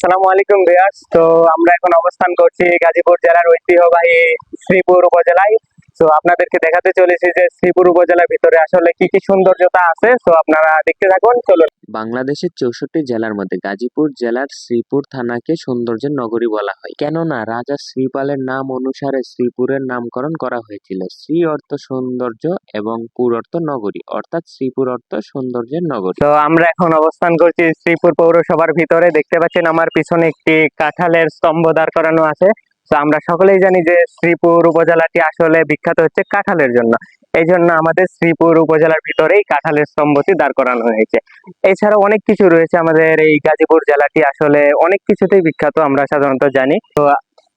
আসসালামু আলাইকুম রিয়াজ তো আমরা এখন অবস্থান করছি গাজীপুর জেলার ঐতিহ্যবাহী শ্রীপুর উপজেলায়। তো আপনাদেরকে দেখাতে চলেছি যে শ্রীপুর উপজেলার ভিতরে আসলে কি কি সৌন্দর্যতা আছে। তো আপনারা দেখতে থাকুন চলুন। বাংলাদেশের চৌষট্টি জেলার মধ্যে গাজীপুর জেলার শ্রীপুর থানাকে সৌন্দর্যের নগরী বলা হয়। কেননা রাজা শ্রীপালের নাম অনুসারে শ্রীপুরের নামকরণ করা হয়েছিল। শ্রী অর্থ সৌন্দর্য এবং পুর অর্থ নগরী অর্থাৎ শ্রীপুর অর্থ সৌন্দর্যের নগরী। তো আমরা এখন অবস্থান করছি শ্রীপুর পৌরসভার ভিতরে। দেখতে পাচ্ছেন আমার পিছনে একটি কাঁঠালের স্তম্ভ দাঁড় করানো আছে। তো আমরা সকলেই জানি যে শ্রীপুর উপজেলাটি আসলে বিখ্যাত হচ্ছে কাঁঠালের জন্য। এই জন্য আমাদের শ্রীপুর উপজেলার ভিতরেই কাঁঠালের স্তম্ভটি দাঁড় করানো হয়েছে। এছাড়াও অনেক কিছু রয়েছে আমাদের এই গাজীপুর জেলাটি আসলে অনেক কিছুতেই বিখ্যাত আমরা সাধারণত জানি। তো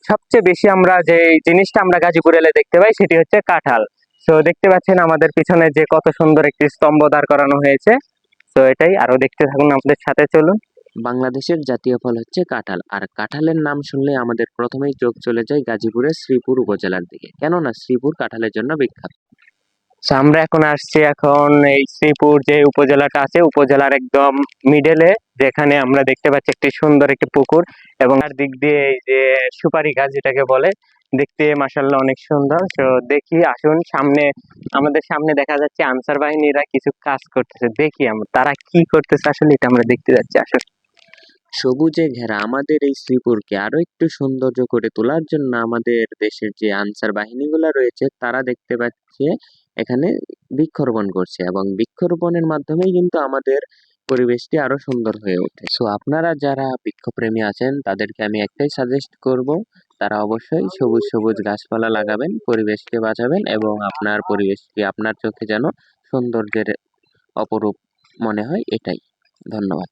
সবচেয়ে বেশি আমরা যে জিনিসটা আমরা গাজীপুর এলে দেখতে পাই সেটি হচ্ছে কাঁঠাল। তো দেখতে পাচ্ছেন আমাদের পিছনে যে কত সুন্দর একটি স্তম্ভ দাঁড় করানো হয়েছে। তো এটাই আরও দেখতে থাকুন আমাদের সাথে চলুন। বাংলাদেশের জাতীয় ফল হচ্ছে কাঁঠাল। আর কাঁঠালের নাম শুনলে আমাদের প্রথমেই চোখ চলে যায় গাজীপুরের শ্রীপুর উপজেলার দিকে। কেননা শ্রীপুর কাঁঠালের জন্য বিখ্যাত। আমরা এখন আসছি এখন এই শ্রীপুর যে উপজেলাটা আছে, উপজেলার একদম মিডলে যেখানে আমরা দেখতে পাচ্ছি একটি সুন্দর একটি পুকুর এবং তার দিক দিয়ে এই যে সুপারি গাছ যেটাকে বলে, দেখতে মাসাল্লাহ অনেক সুন্দর। তো দেখি, আসুন, সামনে, আমাদের সামনে দেখা যাচ্ছে আনসার বাহিনীরা কিছু কাজ করতেছে। দেখি আমরা, তারা কি করতেছে আসলে এটা আমরা দেখতে যাচ্ছি আসলে সবুজে ঘেরা আমাদের এই শ্রীপুরকে আরও একটু সৌন্দর্য করে তোলার জন্য আমাদের দেশের যে আনসার বাহিনীগুলো রয়েছে, তারা দেখতে পাচ্ছে এখানে বৃক্ষরোপণ করছে এবং বৃক্ষরোপণের মাধ্যমেই কিন্তু আমাদের পরিবেশটি আরও সুন্দর হয়ে ওঠে। সো আপনারা যারা বৃক্ষপ্রেমী আছেন, তাদেরকে আমি একটাই সাজেস্ট করব, তারা অবশ্যই সবুজ সবুজ গাছপালা লাগাবেন, পরিবেশকে বাঁচাবেন এবং আপনার পরিবেশটি আপনার চোখে যেন সৌন্দর্যের অপরূপ মনে হয় এটাই। ধন্যবাদ।